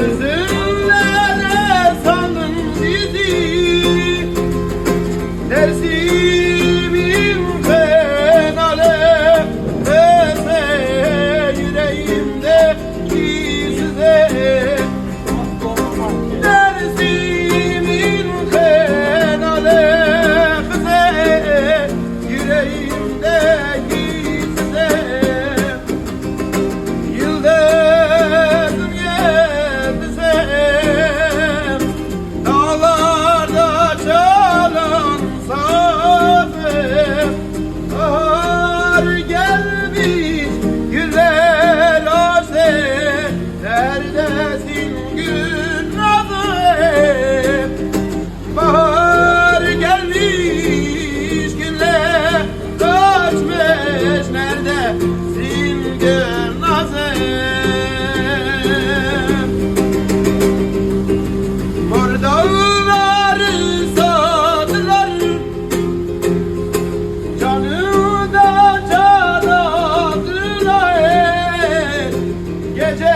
This is it.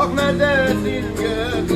Hak neredesin gök